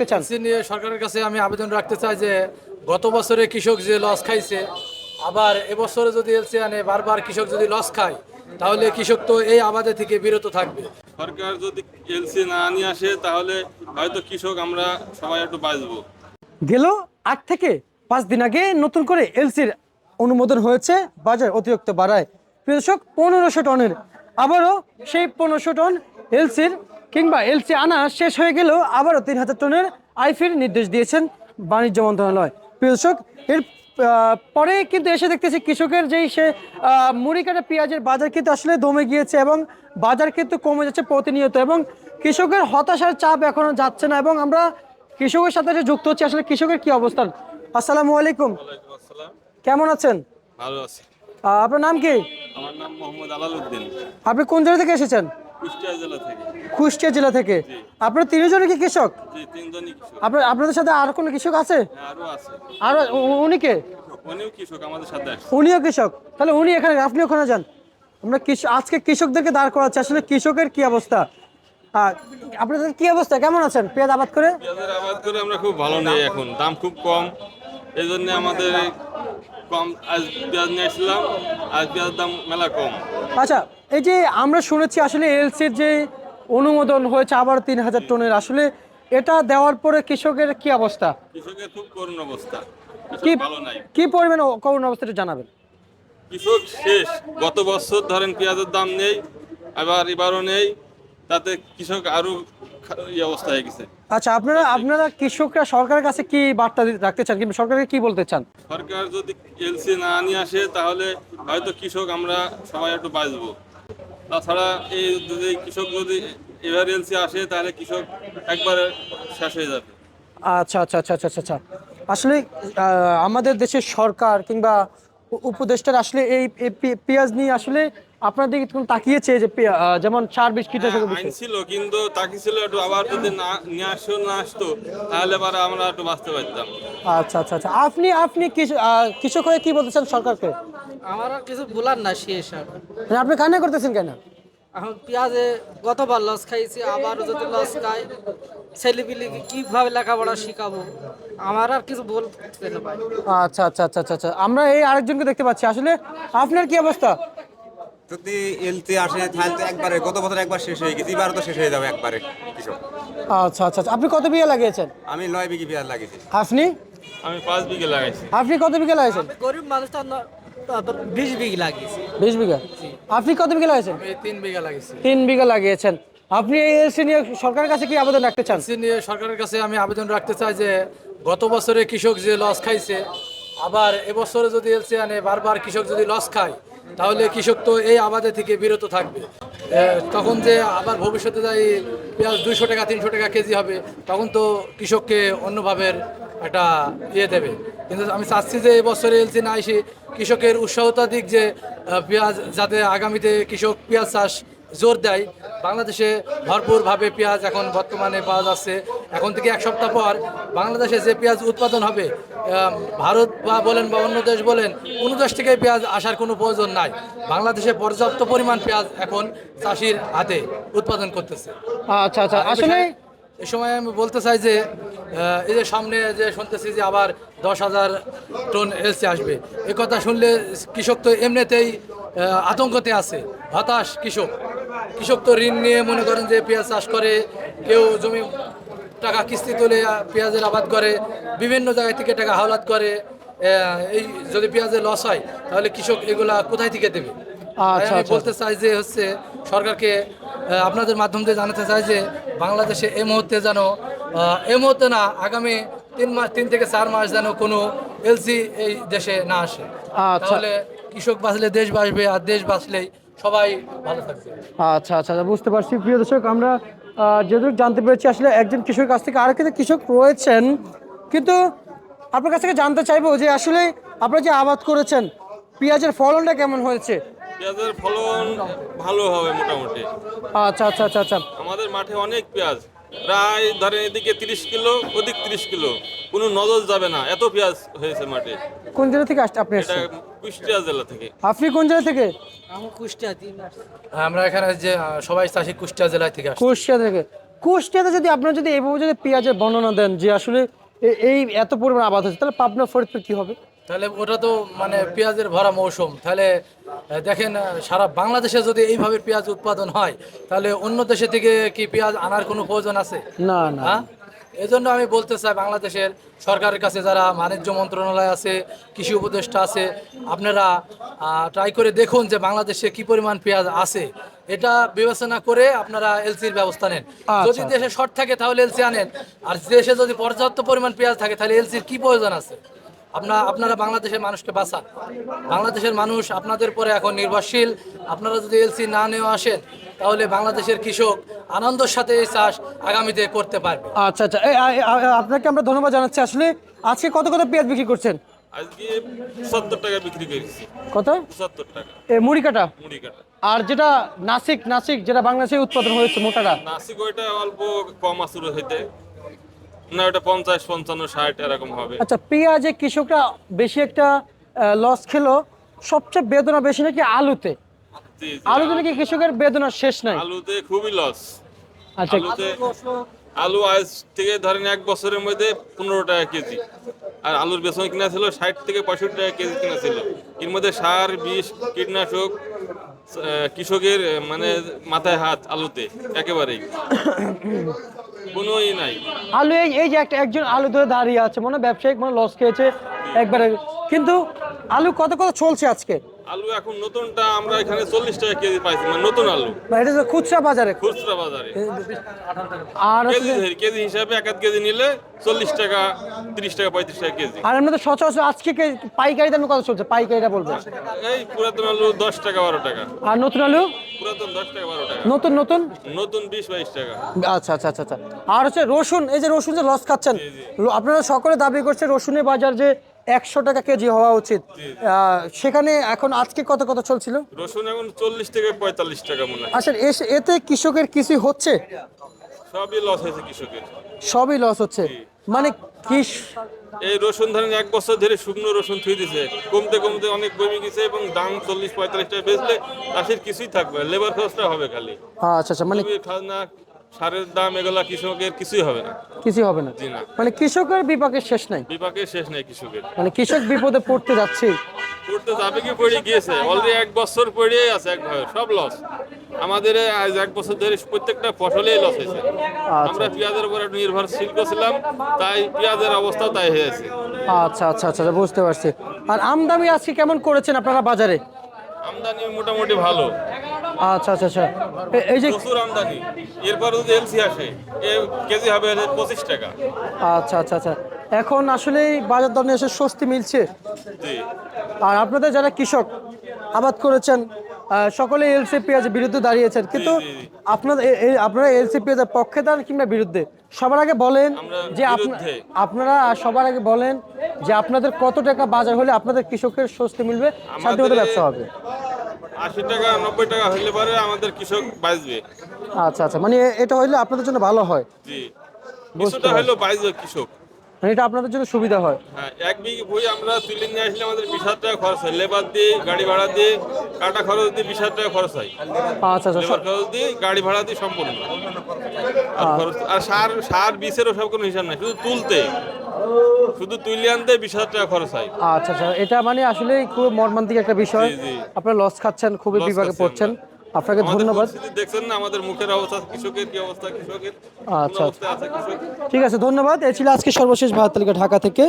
চান? নিয়ে সরকারের কাছে আমি আবেদন রাখতে চাই যে গত বছরে কৃষক যে লস খাইছে আবার এবছরে যদি এলসি আনে বারবার কৃষক যদি লস খায় তাহলে কৃষক তো এই আবাদে থেকে বিরত থাকবে। সরকার যদি এলসি না নিয়ে আসে তাহলে হয়তো কৃষক আমরা সবাই একটু বাঁচবো। গেল আট থেকে পাঁচ দিন আগে নতুন করে এলসির অনুমোদন হয়েছে বাজার অতিরিক্ত বাড়ায়। কৃষক পনেরোশো টনের আবারও সেই পনেরোশো টন এলসির কিংবা এলসি আনা শেষ হয়ে গেলেও আবারও তিন হাজার টনের আইফির নির্দেশ দিয়েছেন বাণিজ্য মন্ত্রণালয়। কৃষক এর পরে কিন্তু এসে দেখতেছি কৃষকের যেই সে মুড়ি কাটা পেঁয়াজের বাজার কিন্তু আসলে দমে গিয়েছে এবং বাজার কিন্তু কমে যাচ্ছে প্রতিনিয়ত এবং কৃষকের হতাশার চাপ এখনও যাচ্ছে না এবং আমরা কৃষকের সাথে যে যুক্ত হচ্ছে আসলে কৃষকের কি অবস্থান? আসসালামু আলাইকুম। কেমন আছেন? ভালো আছি। আপনার নাম কি? আমার নাম মোহাম্মদ আলাল উদ্দিন আপনি কোন জায়গা থেকে এসেছেন? কুষ্টিয়া জেলা থেকে। আপনার তিনজনই কি কৃষক? আপনার আপনাদের সাথে আর কোনো কৃষক আছে? হ্যাঁ, আরও আছে। আর উ- উনি কে? উনিও কৃষক তাহলে উনি এখানে আপনি ওখানে যান। আমরা আজকে কৃষকদেরকে দাঁড় করাচ্ছি। আসলে কৃষকের কি অবস্থা? আপনাদের কি অবস্থা? কেমন আছেন? পেঁয়াজ আবাদ করে? আবাদ করে আমরা খুব ভালো নেই এখন। দাম খুব কম। এই জন্য আমাদের কম আজ পেঁয়াজ নিয়ে আজ পেঁয়াজের দাম মেলা কম। আচ্ছা এই যে আমরা শুনেছি আসলে এলসির যে অনুমোদন হয়েছে আবার তিন হাজার টনের আসলে এটা দেওয়ার পরে কৃষকের কি অবস্থা? কৃষকের খুব করুণ অবস্থা। কি ভালো নাই। কি পরিমাণ করুণ অবস্থাটা জানাবেন। কৃষক শেষ। গত বছর ধরেন পেঁয়াজের দাম নেই আবার এবারও নেই। তাতে কৃষক আরও এই অবস্থা হয়ে গেছে। আচ্ছা আপনারা আপনারা কৃষকরা সরকারের কাছে কি বার্তা রাখতে চান কিংবা সরকারকে কি বলতে চান? সরকার যদি এলসি না নিয়ে আসে তাহলে হয়তো কৃষক আমরা সবাই একটু বাঁচবো। তাছাড়া এই যদি কৃষক যদি এবার এলসি আসে তাহলে কৃষক একবারে শেষ হয়ে যাবে। আচ্ছা আচ্ছা আচ্ছা আচ্ছা আচ্ছা, আচ্ছা। আসলে আমাদের দেশের সরকার কিংবা উপ- উপদেষ্টার আসলে এই পেঁয়াজ নিয়ে আসলে আপনার দিকে কোনো তাকিয়েছে যে পেঁয়া- যেমন সার বিষ আইন বিষয় ছিল কিন্তু তাকে ছিল একটু আবার যদি না নিয়ে আসো না আসতো তাহলে পরে আমরা একটু বাঁচতে পারতাম। আচ্ছা আচ্ছা আচ্ছা। আপনি আপনি কৃষ- কৃষক হয়ে কি বলতে চান সরকারকে? আমার আর কিছু বলার না শেষ আর। মানে আপনি কান্না করতেছেন কেন? এখন পেঁয়াজে গতবার লস খাইছি আবারও যদি লস খাই ছেলেপিলিকে কীভাবে লেখাপড়া শিখাবো? আমার আর কিছু বলতে না আচ্ছা আচ্ছা আচ্ছা আচ্ছা আচ্ছা। আমরা এই আরেকজনকে দেখতে পাচ্ছি। আসলে আপনার কি অবস্থা? যদি এলতে আসে তাহলে তো একবারে গত বছর একবার শেষ হয়ে গেছে এবার তো শেষ হয়ে যাবে একবারে কৃষক আচ্ছা আচ্ছা আচ্ছা। আপনি কত বিঘা লাগিয়েছেন? আমি নয় বিঘি পেঁয়াজ লাগিয়েছি। আপনি? আমি পাঁচ বিঘে লাগাইছি আপনি কত বিঘা লাগিয়েছেন? গরিব মানুষ তো না- বিশ বিঘি লাগিয়েছি। বিশ বিঘা? আপনি কত বিঘা লাগিয়েছেন? আমি তিন বিঘা লাগিয়েছি। তিন বিঘা লাগিয়েছেন। আপনি এই এলসি নিয়ে সরকারের কাছে কি আবেদন রাখতে চান? এলসি নিয়ে সরকারের কাছে আমি আবেদন রাখতে চাই যে গত বছরে কৃষক যে লস খাইছে আবার এবছরে যদি এলসি আনে বারবার কৃষক যদি লস খায় তাহলে কৃষক তো এই আবাদে থেকে বিরত থাকবে? তখন যে আবার ভবিষ্যতে যাই পেঁয়াজ দুইশো টাকা, তিনশো টাকা কেজি হবে, তখন তো কৃষককে অন্যভাবে একটা ইয়ে দেবে। কিন্তু আমি চাচ্ছি যে এবছরে এলসি না এসে কৃষকের উৎসাহতা দিক যে পেঁয়াজ যাতে আগামীতে কৃষক পেঁয়াজ চাষ জোর দেয়। বাংলাদেশে ভরপুরভাবে পেঁয়াজ এখন বর্তমানে পাওয়া যাচ্ছে। এখন থেকে এক সপ্তাহ পর বাংলাদেশে যে পেঁয়াজ উৎপাদন হবে ভারত বা বলেন বা অন্য দেশ বলেন কোনো দেশ থেকে পেঁয়াজ আসার কোনো প্রয়োজন নাই। বাংলাদেশে পর্যাপ্ত পরিমাণ পেঁয়াজ এখন চাষির হাতে উৎপাদন করতেছে। আচ্ছা আচ্ছা। আসলে এ সময় আমি বলতে চাই যে এই যে সামনে যে শুনতেছি যে আবার দশ হাজার টন এলসি আসবে। এ কথা শুনলে কৃষক তো এমনিতেই আতঙ্কতে আছে। হতাশ কৃষক। কৃষক তো ঋণ নিয়ে মনে করেন যে পেঁয়াজ চাষ করে কেউ জমি টাকা কিস্তি তুলে পেঁয়াজের আবাদ করে বিভিন্ন জায়গা থেকে টাকা হাওলাত করে এই যদি পেঁয়াজের লস হয় তাহলে কৃষক এগুলা কোথায় থেকে দেবে আচ্ছা, আমি আচ্ছা। বলতে চাই যে হচ্ছে সরকারকে আপনাদের মাধ্যম দিয়ে জানাতে চাই যে বাংলাদেশে এই মুহূর্তে যেন এই মুহূর্তে না আগামী তিন মাস তিন থেকে চার মাস যেন কোনো এলসি এই দেশে না আসে আচ্ছা। তাহলে কৃষক বাঁচলে দেশ বাঁচবে আর দেশ বাঁচলেই সবাই ভালো থাকবে আচ্ছা আচ্ছা, বুঝতে পারছি প্রিয় দর্শক আমরা যতটুকু জানতে পেরেছি আসলে একজন কৃষকের কাছ থেকে আর কিন্তু কৃষক রয়েছেন। কিন্তু আপনার কাছ থেকে জানতে চাইব যে আসলে আপনারা যে আবাদ করেছেন পেঁয়াজের ফলনটা কেমন হয়েছে? পেঁয়াজের ফলন ভালো হবে মোটামুটি। আচ্ছা আচ্ছা আচ্ছা আচ্ছা। আমাদের মাঠে অনেক পেঁয়াজ। প্রায় ধরেন এদিকে তিরিশ কিলো ওদিক তিরিশ কিলো। কোনো নজর যাবে না। এত পেঁয়াজ হয়েছে মাঠে। কোন জেলা থেকে আসছে আপনি এটা কুষ্টিয়া জেলা থেকে। আপনি কোন জেলা থেকে? আমি কুষ্টিয়া দিন আমরা এখানে যে আহ, সবাই চাষি কুষ্টিয়া জেলায় থেকে আসছি। কুষ্টিয়া থেকে। কুষ্টিয়াতে যদি আপনারা যদি এইভাবে যদি পেঁয়াজের বর্ণনা দেন যে আসলে এ- এই এত পরিমাণ আবাদ হচ্ছে তাহলে পাবনা ফরিদপুর কি হবে? তাহলে ওটা তো মানে পেঁয়াজের ভরা মৌসুম। তাহলে আহ, দেখেন আহ, সারা বাংলাদেশে যদি এইভাবে পেঁয়াজ উৎপাদন হয় তাহলে অন্য দেশে থেকে কি পেঁয়াজ আনার কোনো প্রয়োজন আছে? না না। হ্যাঁ? এজন্য আমি বলতে চাই বাংলাদেশের সরকারের কাছে যারা বাণিজ্য মন্ত্রণালয় আছে কৃষি উপদেষ্টা আছে আপনারা ট্রাই করে দেখুন যে বাংলাদেশে কি পরিমাণ পেঁয়াজ আছে। এটা বিবেচনা করে আপনারা এলসির ব্যবস্থা নেন। আচ্ছা। যদি দেশে শর্ট থাকে তাহলে এলসি আনেন। আর দেশে যদি পর্যাপ্ত পরিমাণ পেঁয়াজ থাকে তাহলে এলসির কি প্রয়োজন আছে? আপনারা আপনারা বাংলাদেশের মানুষকে বাঁচান। বাংলাদেশের মানুষ আপনাদের পরে এখন নির্ভরশীল। আপনারা যদি এলসি না নেওয়া আসেন তাহলে বাংলাদেশের কৃষক আনন্দের সাথে এই চাষ আগামীতে করতে পারবে। আচ্ছা আচ্ছা। আপনাকে আমরা ধন্যবাদ জানাচ্ছি। আসলে আজকে কত কত পেঁয়াজ বিক্রি করছেন? আজকে পঁচাত্তর টাকা বিক্রি করেছি। কত? পঁচাত্তর টাকা। এ মুড়ি কাটা? মুড়ি কাটা। আর যেটা নাসিক নাসিক যেটা বাংলাদেশে উৎপাদন হয়েছে মোটাটা? নাসিক ওইটা অল্প কম আসুর হইতে। না ওটা পঞ্চাশ পঞ্চান্ন ষাট এরকম হবে। আচ্ছা পেঁয়াজে কৃষকরা বেশি একটা লস খেলো। সবচেয়ে বেদনা বেশি নাকি আলুতে। আলুতে নাকি কৃষকের বেদনা শেষ নাই? আলুতে খুবই লস আচ্ছা। আলুতে আলু আজ থেকে ধরেন এক বছরের মধ্যে পনেরো টাকা কেজি। আর আলুর বেসন কিনা ছিল ষাট থেকে পঁয়ষট্টি টাকা কেজি কিনা ছিল। এর মধ্যে সার বিষ কীটনাশক কৃষকের মানে মাথায় হাত আলুতে একেবারেই। কোনো ই নাই। আলু এই এই যে একটা একজন আলু ধরে দাঁড়িয়ে আছে মনে হয় ব্যবসায়িক মানে লস খেয়েছে একবারে। কিন্তু আলু কত কত চলছে আজকে? আলু এখন নতুনটা আমরা এখানে চল্লিশ টাকা কেজি পাইছি মানে নতুন আলু। এটা হচ্ছে খুচরা বাজারে। খুচরা বাজারে। আর কেজি ধরি কেজি হিসাবে এক আধ কেজি নিলে চল্লিশ টাকা তিরিশ টাকা পঁয়ত্রিশ টাকা কেজি। আর আমাদের সচরাচর আজকে কে- পাইকারি দামে কত চলছে? পাইকারিটা বলবে এই পুরাতন আলু দশ টাকা বারো টাকা। আর নতুন আলু? পুরাতন দশ টাকা বারো টাকা। নতুন নতুন? নতুন বিশ বাইশ টাকা। আচ্ছা আচ্ছা আচ্ছা আচ্ছা। আর হচ্ছে রসুন এই যে রসুন যে লস খাচ্ছেন আপনারা সকলে দাবি করছে রসুনের বাজার যে একশো টাকা কেজি হওয়া উচিত। সেখানে এখন আজকে কত কত চলছিল? রসুন এখন চল্লিশ থেকে পঁয়তাল্লিশ টাকা মনে হয়। আচ্ছা এস- এতে কৃষকের কিছু হচ্ছে? সবই লস হয়েছে কৃষকের। সবই লস হচ্ছে? মানে কৃষ এই রসুন ধরেন এক বছর ধরে শুকনো রসুন থুই দিছে। কমতে কমতে অনেক কমে গেছে এবং দাম চল্লিশ পঁয়তাল্লিশ টাকা বেচলে চাষির কিছুই থাকবে লেবার খরচটা হবে খালি। আচ্ছা আচ্ছা মানে খাজনা সারের দাম এগুলা কৃষকের কিছুই হবে না। কিছুই হবে না। মানে কৃষকের বিপাকের শেষ নাই। বিপাকে শেষ নেই কৃষকের। মানে কৃষক বিপদে পড়তে যাচ্ছে। করতে যাবে কি পড়ে গিয়েছে? অলরেডি এক বছর পড়েই আছে একভাবে সব লস আমাদের আজ এক বছর ধরে প্রত্যেকটা ফসলেই লস হয়েছে। আমরা পেঁয়াজের উপর নির্ভরশীল ছিলাম তাই পেঁয়াজের অবস্থাও তাই হয়েছে। আচ্ছা আচ্ছা আচ্ছা আচ্ছা, বুঝতে পারছি। আর আমদানি আজকে কেমন করেছেন আপনারা বাজারে? আমদানি মোটামুটি ভালো। আচ্ছা আচ্ছা আচ্ছা। এই যে প্রচুর আমদানি। এরপর যদি এলসি আসে কেজি হবে পঁচিশ টাকা। আচ্ছা আচ্ছা আচ্ছা। এখন আসলে বাজার দর এসে স্বস্তি মিলছে? আর আপনাদের যারা কৃষক আবাদ করেছেন সকলে এলসি পেঁয়াজের বিরুদ্ধে দাঁড়িয়েছেন। কিন্তু। আপনাদের আপনারা এলসি পেঁয়াজের পক্ষে দাঁড়ান কিংবা বিরুদ্ধে? সবার আগে বলেন যে আপনা- আপনারা সবার আগে বলেন যে আপনাদের কত টাকা বাজার হলে আপনাদের কৃষকের স্বস্তি মিলবে শান্তিমতো ব্যবসা হবে। আশি টাকা নব্বই টাকা হলে পরে আমাদের কৃষক বাঁচবে। আচ্ছা আচ্ছা। মানে এটা হইলে আপনাদের জন্য ভালো হয়? জি। কিছুটা হলেও বাঁচবে কৃষক। মানে এটা আপনাদের জন্য সুবিধা হয়? হ্যাঁ এক বিঘে বই আমরা তুলে নিয়ে আসলে আমাদের বিশ হাজার টাকা খরচ হয়। লেবার দিয়ে গাড়ি ভাড়া দিয়ে কাটা খরচ দিয়ে বিশ হাজার টাকা খরচ হয়। আচ্ছা আচ্ছা। লেবার খরচ দিয়ে গাড়ি ভাড়া দিয়ে সম্পূর্ণ। আর খরচ আর সার সার বিষেরও সব কোনো হিসাব নাই। শুধু তুলতে। শুধু তুলে আনতে বিশ হাজার টাকা খরচ হয়। আচ্ছা আচ্ছা এটা মানে আসলে খুব মর্মান্তিক একটা বিষয়। আপনারা লস খাচ্ছেন খুবই বিভাগে পড়ছেন। আপনাকে ধন্যবাদ। দেখছেন না আমাদের মুখের অবস্থা কৃষকের কি অবস্থা কৃষকের আচ্ছা। অবস্থায় ঠিক আছে ধন্যবাদ। এই ছিল আজকে সর্বশেষ ভারত তালিকা ঢাকা থেকে।